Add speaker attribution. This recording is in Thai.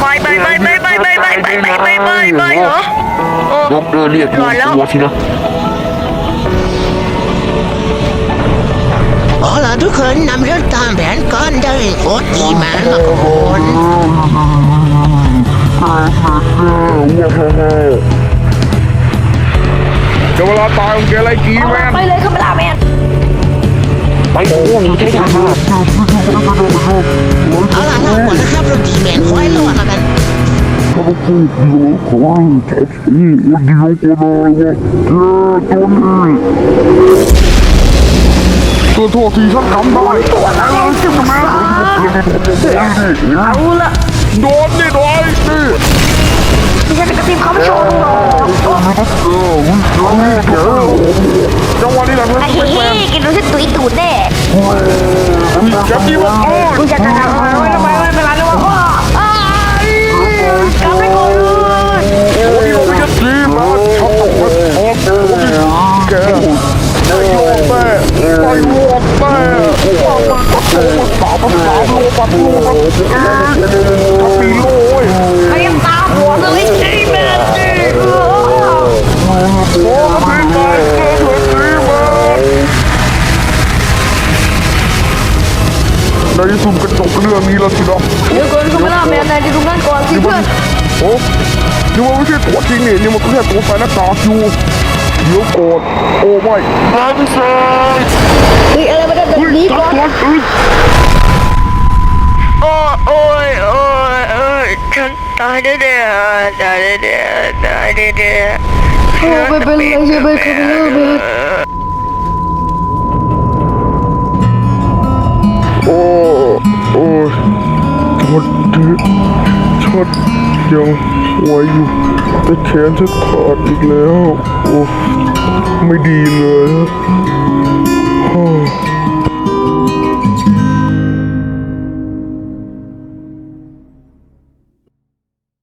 Speaker 1: ไม่ไม่ไม่ไม่ไม่ไม่เหรอโอ้
Speaker 2: ด็อกเตอร์เรียกรวมตัวสินะ
Speaker 3: เอาล่ะทุกคนนำเรื่องตามแผนก่อนได้โคตรดีมากนะทุกคน
Speaker 4: จะเวลาตายของแกไรกีแมน
Speaker 1: ไปเลยคาเมล่าแมน
Speaker 2: ไปโอ้ยใช่ยังไง
Speaker 3: เอาล่ะเราก่อนนะครับเราดีแมนคอย
Speaker 2: ถ้าพูดเดียวขอให้ท็กซี่วันเดียวก็ได้ว่าแกตัวนี้
Speaker 4: ตัวโทษทีฉันจำได้
Speaker 1: เอาละ
Speaker 4: โดนนี่โดนนี่
Speaker 1: ดิฉันจะกระติบเขาไม่ชมหรอก
Speaker 4: จังหวะนี้แหละเพื่อน
Speaker 1: ไอ้เฮ้ยกินดูสิตุยตูดแน่
Speaker 4: แกดีว่าอ้ย
Speaker 1: มึงจะจะทำา
Speaker 4: มโลปัดโลปัดเอ๊ะถ้าปีโลเว้ย
Speaker 1: ไอ้ยังตาหัวเลยไอ้แม่จี
Speaker 4: โอ้กระพริบมาเกิดเลยดีมาในที่สุดกระจกเรื่องนี้แล้วสินะ
Speaker 1: เดี๋ยวก่อนคาเมล่าแมนนายจะดูนั่นก่อนสิเพื่อน
Speaker 4: โอ้นี่มันไม่ใช่ตัวจริงนี่นี่มันแค่ตัวใส่หน้ากากอยู่เดี๋ยวโกรธโอ้ไม่ฮันเซอร์
Speaker 1: เฮ้ยอะไรมาได้แบบนี้ก่อน โอ้ยโอ้ยโอ้ยฉันตายแน่ๆตายแน่ๆตายแน่ๆโอ้ไม่เป็นไรใช่ไหมคาเล่าแมน
Speaker 4: โอ้โอ้ยช็อตดิช็อตยังไหวอยู่แต่แขนจะขาดอีกแล้ว โอ้ไม่ดีเลย